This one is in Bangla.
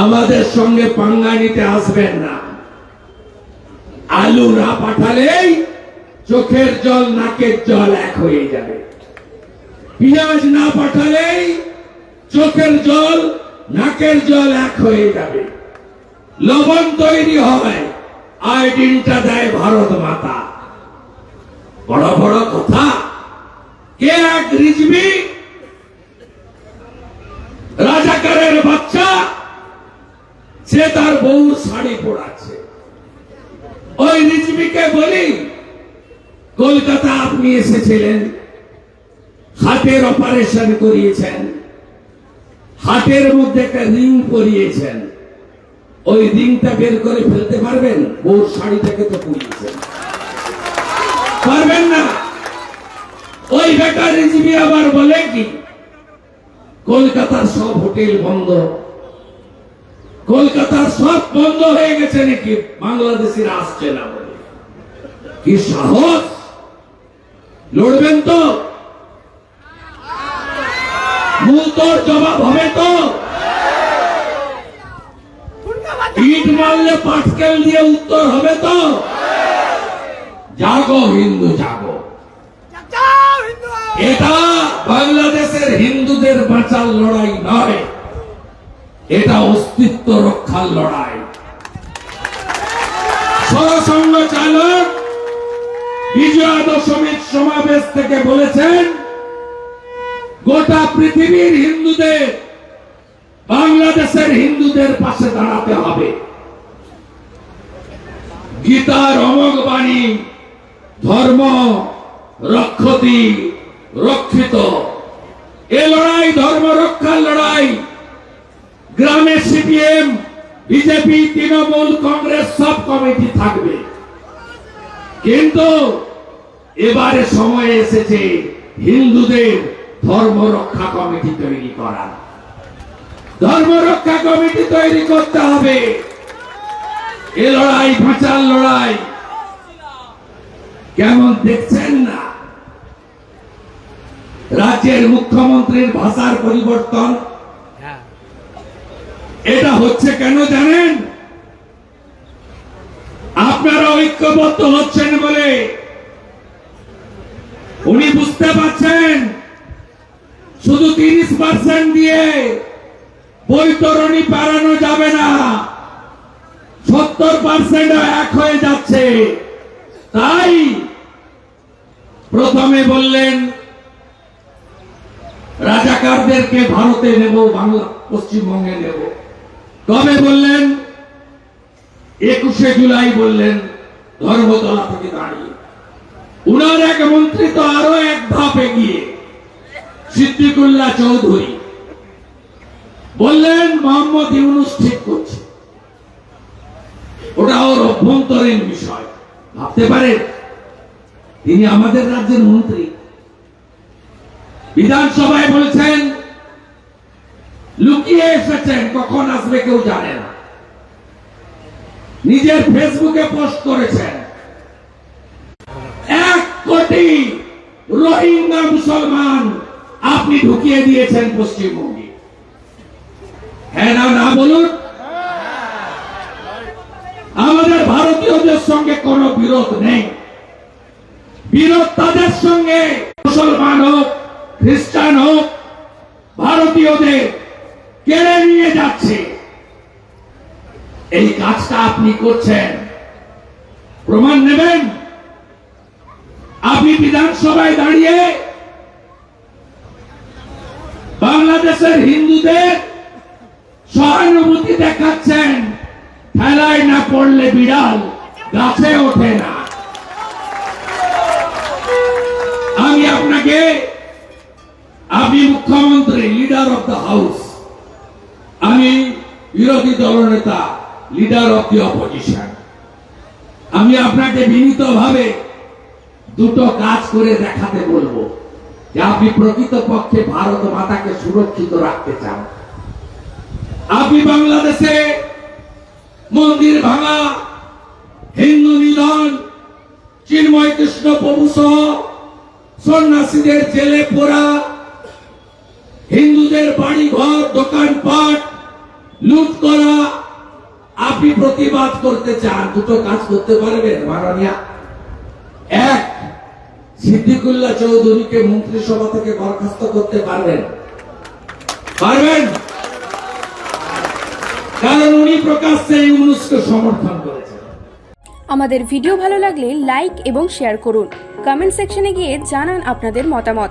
আমাদের সঙ্গে পাঙ্গা নিতে আসবেন না। আলু না পাঠালেই চোখের জল, নাকের জল এক হয়ে যাবে। পেঁয়াজ না পাঠালেই চোখের জল, নাকের জল এক হয়ে যাবে। লবণ তৈরি হয়, আয়োডিনটা দেয় ভারত মাতা। বড় বড় কথা। কে এক রিজবি? সে তার শাড়ি পড়াচ্ছে। ওই রিজবিকে বলি, কলকাতা আপনি এসেছিলেন হাতের অপারেশন করিয়েছেন হাতের মধ্যে একটা রিং ওই রিংটা বের করে ফেলতে পারবেন? বউর শাড়ি থেকে তো পরিয়েছেন। পারবেন না? ওই বেটা রিজবি আবার বলে কি, কলকাতার সব হোটেল বন্ধ। কলকাতার সব বন্ধ হয়ে গেছে নাকি? বাংলাদেশের আসছে না বলে কি সাহস? লড়বেন তো? মূল তোর জবাব হবে তো? ইট মারলে পাটকেল দিয়ে উত্তর হবে তো? জাগো হিন্দু জাগো। এটা বাংলাদেশের হিন্দুদের বাঁচার লড়াই নয়। এটা অস্তিত্ব রক্ষার লড়াই। সরসংঘ চালক বিজয়া দশমীর সমাবেশ থেকে বলেছেন, গোটা পৃথিবীর হিন্দুদের, বাংলাদেশের হিন্দুদের পাশে দাঁড়াতে হবে। গীতার অমোঘ বাণী, ধর্ম রক্ষতি রক্ষিত। এ লড়াই ধর্ম রক্ষার লড়াই। গ্রামে সিপিএম বিজেপি তৃণমূল, কংগ্রেস সব কমিটি থাকবে। কিন্তু এবারে সময় এসেছে হিন্দুদের ধর্ম রক্ষা কমিটি তৈরি করা ধর্ম রক্ষা কমিটি তৈরি করতে হবে। এ লড়াই বাঁচার লড়াই, কেমন দেখছেন না? রাজ্যের মুখ্যমন্ত্রীর ভাষার পরিবর্তন এটা হচ্ছে কেন জানেন? আপনারা ঐক্যবদ্ধ হচ্ছেন বলে। উনি বুঝতে পারছেন? শুধু তিরিশ পার্সেন্ট দিয়ে বৈতরণী পারানো যাবে না। সত্তর পার্সেন্ট এক হয়ে যাচ্ছে। তাই প্রথমে বললেন, রাজাকারদেরকে ভারতে নেব, বাংলা, পশ্চিমবঙ্গে নেব। কবে বললেন, একুশে জুলাই বললেন, ধর্মতলা থেকে দাঁড়িয়ে। উনার এক মন্ত্রী তো আরও এক ধাপ এগিয়ে, সিদ্দিকুল্লাহ চৌধুরী। বললেন, মোহাম্মদ ইউনুস ঠিক করছে। ওটা ওর অভ্যন্তরীণ বিষয়। ভাবতে পারেন, তিনি আমাদের রাজ্যের মন্ত্রী। বিধানসভায় বলছেন লুকিয়ে এসেছেন, কখন আসবে কেউ জানে না। নিজের ফেসবুকে পোস্ট করেছেন। এক কোটি রোহিঙ্গা মুসলমান আপনি ঢুকিয়ে দিয়েছেন পশ্চিমবঙ্গে। হ্যাঁ না না বলুন। আমাদের ভারতীয়দের সঙ্গে কোনো বিরোধ নেই। বিরোধ তাদের সঙ্গে। মুসলমান হোক, খ্রিস্টান হোক, ভারতীয়দের কেড়ে নিয়ে যাচ্ছে। এই কাজটা আপনি করছেন। প্রমাণ নেবেন? আপনি বিধানসভায় দাঁড়িয়ে বাংলাদেশের হিন্দুদের সহানুভূতি দেখাচ্ছেন। ঠেলায় না পড়লে বিড়াল গাছে ওঠে না। আমি আপনাকে, আপনি মুখ্যমন্ত্রী লিডার অফ দ্য হাউস আমি বিরোধী দলনেতা লিডার অফ দি অপোজিশন আমি আপনাকে বিনীতভাবে দুটো কাজ করে দেখাতে বলব। যে আপনি প্রকৃতপক্ষে ভারত মাতাকে সুরক্ষিত রাখতে চান। আপনি বাংলাদেশে মন্দির ভাঙা, হিন্দু নিধন চিন্ময় কৃষ্ণ প্রভু সহ সন্ন্যাসীদের জেলে পোড়া, হিন্দুদের বাড়ি ঘর দোকানপাট লুট করা। আপনি প্রতিবাদ করতে চান, দুটো কাজ করতে পারবেন, মাননীয়া। এক, সিদ্দিকুল্লাহ চৌধুরীকে মন্ত্রিসভা থেকে বরখাস্ত করতে পারবেন। পারবেন? কারণ উনি প্রকাশ্যে ইউনুসকে সমর্থন করেছেন। আমাদের ভিডিও ভালো লাগলে লাইক এবং শেয়ার করুন। কমেন্ট সেকশনে গিয়ে জানান আপনাদের মতামত।